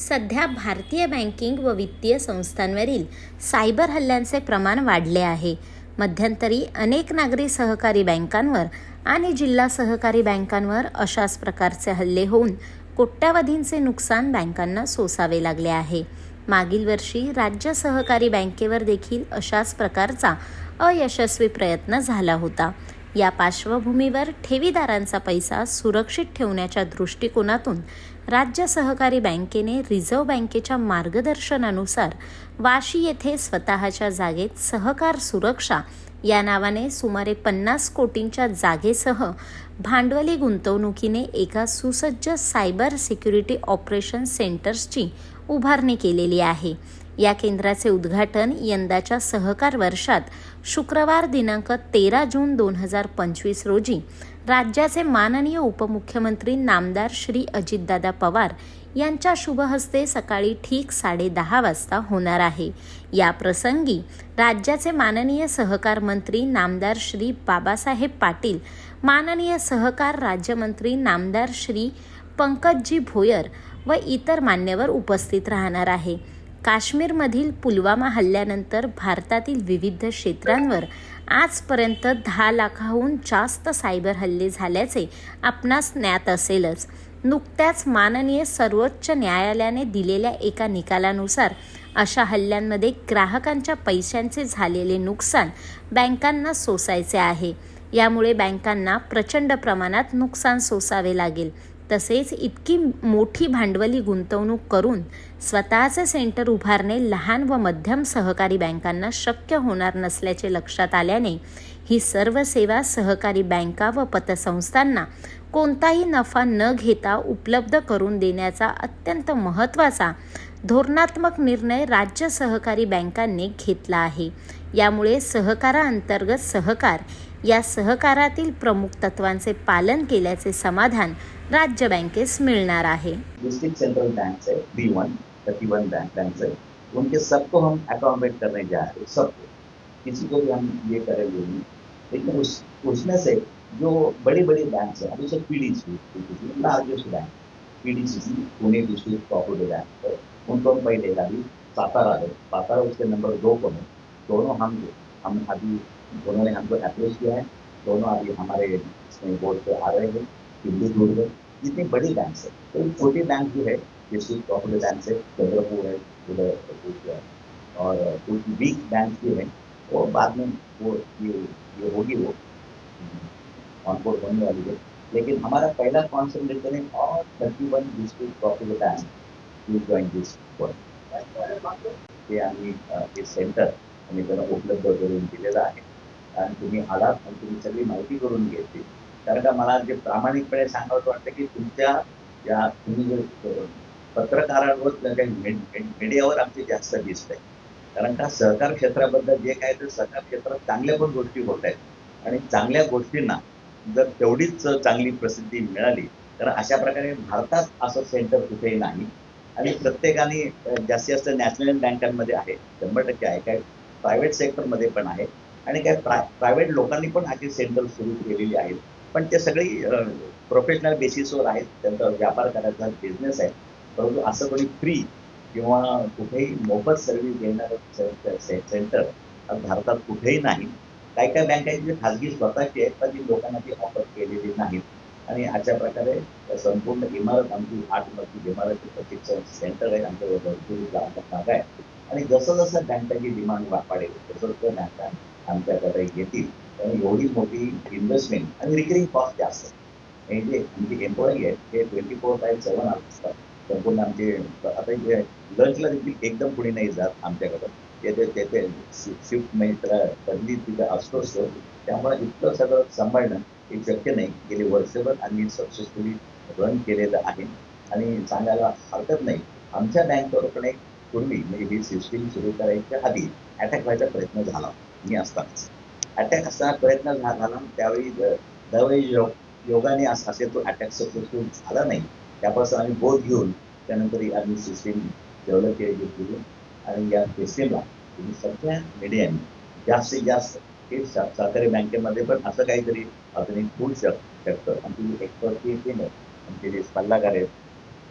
सध्या भारतीय बँकिंग व वित्तीय संस्थांवरील सायबर हल्ल्यांचे प्रमाण वाढले आहे. मध्यंतरी अनेक नागरी सहकारी बँकांवर आणि जिल्हा सहकारी बँकांवर अशाच प्रकारचे हल्ले होऊन कोट्यावधींचे नुकसान बँकांना सोसावे लागले आहे. मागील वर्षी राज्य सहकारी बँकेवर देखील अशाच प्रकारचा अयशस्वी प्रयत्न झाला होता. या पार्श्वभूमीवर ठेवीदारांचा पैसा सुरक्षित ठेवण्याच्या दृष्टिकोनातून राज्य सहकारी बँकेने रिझर्व्ह बँकेच्या मार्गदर्शनानुसार वाशी येथे स्वतःच्या जागेत सहकार सुरक्षा या नावाने सुमारे पन्नास कोटींच्या जागेसह भांडवली गुंतवणुकीने एका सुसज्ज सायबर सिक्युरिटी ऑपरेशन सेंटर्सची उभारणी केलेली आहे. या केंद्राचे उद्घाटन यंदाच्या सहकार वर्षात शुक्रवार दिनांक तेरा जून दोन हजार पंचवीस रोजी राज्याचे माननीय उपमुख्यमंत्री नामदार श्री अजितदादा पवार यांच्या शुभहस्ते सकाळी ठीक साडे दहा वाजता होणार आहे. या प्रसंगी राज्याचे माननीय सहकार मंत्री नामदार श्री बाबासाहेब पाटील माननीय सहकार राज्यमंत्री नामदार श्री पंकजजी भोयर व इतर मान्यवर उपस्थित राहणार आहे. काश्मीरमधील पुलवामा हल्ल्यानंतर भारतातील विविध क्षेत्रांवर आजपर्यंत दहा लाखाहून जास्त सायबर हल्ले झाल्याचे आपणास ज्ञात असेलच. नुकत्याच माननीय सर्वोच्च न्यायालयाने दिलेल्या एका निकालानुसार अशा हल्ल्यांमध्ये ग्राहकांच्या पैशांचे झालेले नुकसान बँकांना सोसायचे आहे. यामुळे बँकांना प्रचंड प्रमाणात नुकसान सोसावे लागेल. तसेच इतकी मोठी भांडवली गुंतवणूक करून स्वतःचं सेंटर उभारणे लहान व मध्यम सहकारी बँकांना शक्य होणार नसल्याचे लक्षात आल्याने ही सर्व सेवा सहकारी बँका व पतसंस्थांना कोणताही नफा न घेता उपलब्ध करून देण्याचा अत्यंत महत्त्वाचा धोरणात्मक निर्णय राज्य सहकारी बँकांनी घेतला आहे. यामुळे सहकाराअंतर्गत सहकार या सहकारातील प्रमुख तत्वांचे पालन केल्याचे समाधान राज्य बँकेस मिळणार आहे. डिस्ट्रिक्ट सेंट्रल बैंक से B one thirty one bank bank से उनके सबको हम अकोमोडेट करने जा रहे हैं, सबको. किसी को भी हम ये करेंगे नहीं. लेकिन उस, उसमें से जो बड़ी बड़ी बैंक है, अभी से P D C largest bank P D C Pune district cooperative bank है उनको हम पहले अभी सातारा है सातारा उसके नंबर दो को है. दोनों हम हम अभी दोनों ने हमको अप्रोच किया है. दोनों अभी हमारे बोर्ड पे आ रहे हैं. दिल्ली जुड़ गए जितनी बड़ी बैंक है तो छोटी बैंक जो है डिस्ट्रिक्ट कोऑपरेटिव बैंक से चंद्रपुर है और कुछ वीक बैंक जो है, वो बाद में वो ये ये होगी वो ऑनबोर्ड होने वाली है। लेकिन हमारा पहला कॉन्सेंट्रेशन है और thirty one district cooperative bank to ते आम्ही हे सेंटर आम्ही त्यांना उपलब्ध करून दिलेलं आहे कारण तुम्ही आलात आणि तुम्ही सगळी माहिती करून घेतली कारण का मला जे प्रामाणिकपणे सांगावं वाटतं की तुमच्या या तुम्ही जे पत्रकारांवर काही मीडियावर आमची जास्त दिसत आहे कारण का सहकार क्षेत्राबद्दल जे काय ते सहकार क्षेत्रात चांगल्या पण गोष्टी होत आहेत. आणि चांगल्या गोष्टींना जर तेवढीच चांगली प्रसिद्धी मिळाली तर अशा प्रकारे भारतात असं सेंटर कुठेही नाही. आणि प्रत्येकाने जास्तीत जास्त नॅशनल बँकांमध्ये आहे. शंभर टक्के आहे. काय प्रायव्हेट सेक्टरमध्ये पण आहे. आणि काय प्राय प्रायव्हेट लोकांनी पण अशी सेंटर सुरू केलेली आहेत. पण ते सगळी प्रोफेशनल बेसिसवर आहेत. त्यांचा व्यापार करायचा बिझनेस आहे. परंतु असं कोणी फ्री किंवा कुठेही मोफत सर्व्हिस देणारं सेंटर भारतात कुठेही नाही. काही काही बँक आहेत जे खाजगी स्वतःची आहेत पण ती लोकांना ती ऑफर केलेली नाहीत. आणि अशा प्रकारे संपूर्ण इमारत आमची आठ मजली इमारत प्रशिक्षण सेंटर आहे. आमच्या भरपूर भाग आहे. आणि जसं जसं बँकाची डिमांड वाढेल तसं तसं बँका आमच्याकडे येतील. आणि एवढी मोठी इन्व्हेस्टमेंट आणि रिकरिंग कॉस्ट जास्त आहे. जे आमचे एम्प्लॉई आहेत ते ट्वेंटी फोर बाय सेवन असतात संपूर्ण आमचे आता जे लंचला देखील एकदम पुढे नाही जात आमच्याकडं ते तेथे शिफ्ट म्हणजे कधी तिथं असतो असतो त्यामुळे इतकं सगळं सांभाळणं हे शक्य नाही गेले वर्षभर आम्ही सक्सेसफुली रन केलेलं आहे आणि सांगायला हरकत नाही आमच्या बँकेवर पण एक पूर्वी म्हणजे ही सिस्टीम सुरू करायच्या आधी अटॅक व्हायचा प्रयत्न झाला मी असतानाच अटॅक असताना प्रयत्न झाला त्यावेळी द- त्यावेळी योग योगाने असे तो अटॅक सक्सेसफुल झाला नाही. त्यापासून आम्ही बोध घेऊन त्यानंतर आम्ही सिस्टीम डेव्हलप केली केली आणि या सिस्टीमला तुम्ही सगळ्या मीडियाने जास्तीत जास्त हे सहकारी बँकेमध्ये पण असं काहीतरी अजून होऊ शक शकतं. आमची जी एक्सपर्ट टीम आहे आमचे जे सल्लागार आहेत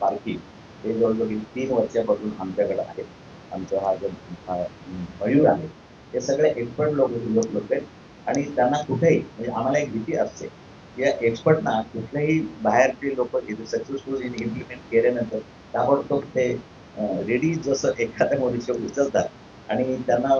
पारखी ते जवळजवळ तीन वर्षापासून आमच्याकडे आहेत. आमचा हा जो मयूर आहे हे सगळे एक्सपर्ट लोक लोक लोक आहेत. आणि त्यांना कुठेही म्हणजे आम्हाला एक भीती असते. या एक्सपर्टना कुठलेही बाहेरचे लोक इथे सक्सेसफुल इम्प्लिमेंट केल्यानंतर ताबडतोब ते रेडी जसं एखाद्या मनुष्य उचलतात आणि त्यांना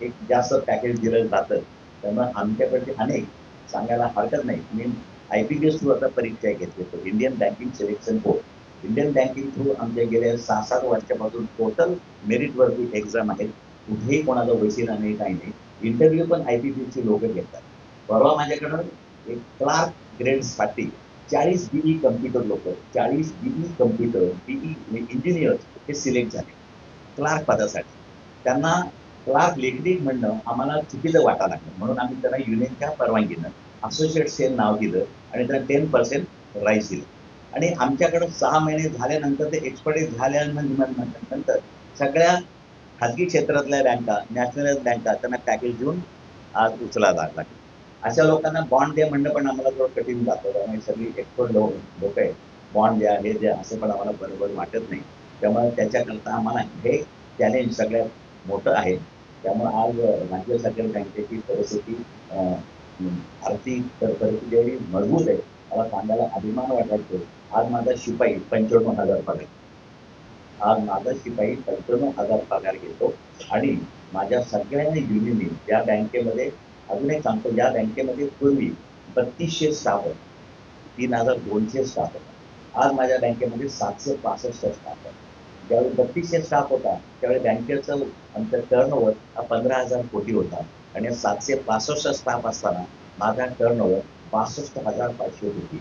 एक जास्त पॅकेज दिलं जातं त्यामुळे आमच्याकडचे अनेक सांगायला हरकत नाही. मी I P B S through आता परीक्षा घेतली होतो. Indian banking selection board Indian banking through आमच्या गेल्या सहा सात वर्षापासून टोटल मेरिटवरती एक्झाम आहेत. कुठेही कोणाचा वैशिला नाही काही नाही. इंटरव्ह्यू पण आय पी बी लोक घेतात. परवा माझ्याकडं एक क्लार्क ग्रेड्ससाठी चाळीस बीई कम्प्युटर लोक चाळीस बीई कम्प्युटर बीई इंजिनियर हे सिलेक्ट झाले. क्लार्क पदासाठी. त्यांना क्लार्क लेखनिक म्हणणं आम्हाला चुकीचं वाटा लागलं. म्हणून आम्ही त्यांना युनियनच्या परवानगीनं असोसिएट सेल नाव दिलं आणि त्यांना टेन पर्सेंट राईस दिलं. आणि आमच्याकडं सहा महिने झाल्यानंतर ते एक्सपर्टीज झाल्यानंतर सगळ्या खाजगी क्षेत्रातल्या बँका नॅशनलाइज बँका त्यांना पॅकेज देऊन आज उचला लागला. अशा लोकांना बॉन्ड द्या म्हणणं पण आम्हाला थोडं कठीण जातं. त्यामुळे सगळी एक्सपर्ट लोक लोक आहेत. बॉन्ड द्या हे द्या असं पण आम्हाला बरोबर वाटत नाही. त्यामुळे त्याच्याकरता आम्हाला हे चॅलेंज सगळ्यात मोठं आहे. त्यामुळे आज राज्य सरकार बँकेची परिस्थिती आर्थिक परिस्थिती मजबूत आहे. मला सांगायला अभिमान वाटायचं. आज माझा शिपाई पंच्याण्णव हजार पगार आज माझा शिपाई पंच्याण्णव हजार पगार घेतो. आणि माझ्या सगळ्या युनियननी या बँकेमध्ये अजून एक सांगतो ज्या बँकेमध्ये पूर्वी बत्तीसशे स्टाफ तीन हजार दोनशे स्टाफ होता आज माझ्या बँकेमध्ये सातशे पासष्ट स्टाफ आहे ज्यावेळी बत्तीसशे स्टाफ होता त्यावेळी बँकेचं आमचं टर्नओव्हर हा पंधरा हजार कोटी होता. आणि सातशे पासष्ट स्टाफ असताना माझा टर्नओव्हर बासष्ट हजार पाचशे कोटी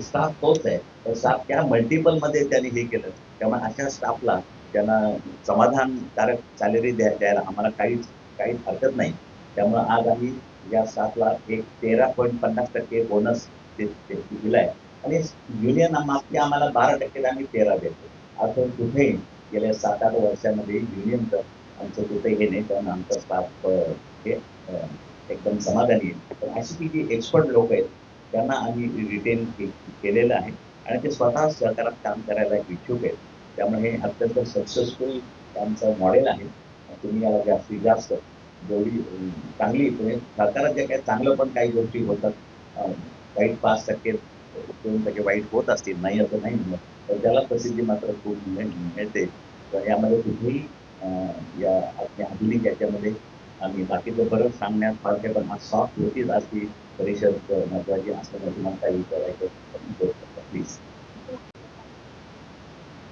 स्टाफ तोच आहे. तर स्टाफ त्या मल्टिपलमध्ये त्यांनी हे केलं. त्यामुळे अशा स्टाफला त्यांना समाधानकारक सॅलरी द्या द्यायला आम्हाला काहीच काहीच हरकत नाही. त्यामुळे आज आम्ही या स्टाफला एक तेरा पॉईंट पन्नास टक्के बोनस दिलाय. आणि युनियन मागच्या आम्हाला बारा टक्के आम्ही तेरा देतो. आता कुठेही गेल्या सात आठ वर्षामध्ये युनियनचं आमचं कुठे हे नाही कारण आमचा स्टाफ हे एकदम समाधानी आहे. पण अशी ती जी एक्सपर्ट लोक आहेत त्यांना आम्ही रिटेन केलेलं आहे. आणि ते स्वतः सहकारात काम करायला इच्छुक आहेत. त्यामुळे हे अत्यंत सक्सेसफुल आमचं मॉडेल आहे. तुम्ही याला जास्तीत जास्त जेवढी चांगली म्हणजे सरकारात जे काही चांगलं पण काही गोष्टी होतात. वाईट पाच टक्के दोन टक्के वाईट होत असतील नाही असं नाही म्हणत. तर त्याला प्रसिद्धी मात्र खूप मिळते. तर यामध्ये कुठेही या आपल्या आधुनिक याच्यामध्ये आम्ही बाकीचं बरंच सांगण्यात पाहिजे पण हा सॉफ्ट होतीच आज परिषद महत्वाची असल्यामुळे तुम्हाला काही विचारायचं प्लीज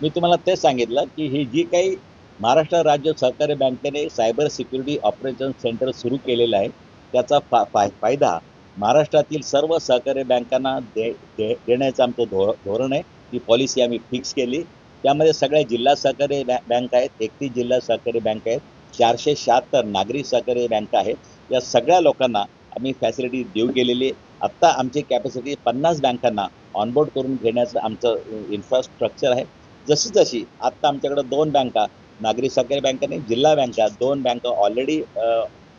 मी तुम्हाला तेच सांगितलं की ही जी काही महाराष्ट्र राज्य सहकारी बँकेने सायबर सिक्युरिटी ऑपरेशन सेंटर सुरू केलेलं आहे त्याचा फा फायदा महाराष्ट्रातील सर्व सहकारी बँकांना दे दे देण्याचं आमचं धोर धोरण आहे. ती पॉलिसी आम्ही फिक्स केली. त्यामध्ये सगळ्या जिल्हा सहकारी बँक आहेत एकतीस जिल्हा सहकारी बँक आहेत. चारशे शहात्तर नागरी सहकारी बँका आहेत. या सगळ्या लोकांना आम्ही फॅसिलिटी देऊ गेलेली आहे. आत्ता आमची कॅपॅसिटी पन्नास बँकांना ऑनबोर्ड करून घेण्याचं आमचं इन्फ्रास्ट्रक्चर आहे. जशी जशी आत्ता आमच्याकडं दोन बँका नागरी सहकारी बँका नाही जिल्हा बँका दोन बँका ऑलरेडी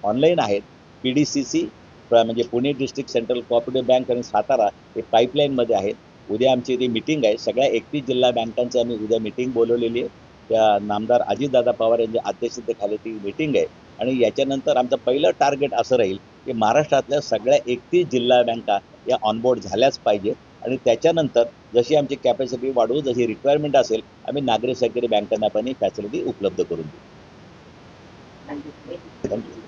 ऑनलाईन आहेत. पी डी सी सी म्हणजे Pune district central cooperative bank आणि सातारा हे पाईपलाईनमध्ये आहेत. उद्या आमची ती मिटिंग आहे सगळ्या एकतीस जिल्हा बँकांची आम्ही उद्या मिटिंग बोलवलेली आहे. त्या नामदार अजितदादा पवार यांच्या अध्यक्षतेखाली ती मिटिंग आहे. आणि याच्यानंतर आमचं पहिलं टार्गेट असं राहील की महाराष्ट्रातल्या सगळ्या एकतीस जिल्हा बँका या ऑनबोर्ड झाल्याच पाहिजे. आणि त्याच्यानंतर जशी आमची कॅपॅसिटी वाढवू जशी रिक्वायरमेंट असेल आम्ही नागरी सहकारी बँकांना पण ही फॅसिलिटी उपलब्ध करून देऊ. थँक्यू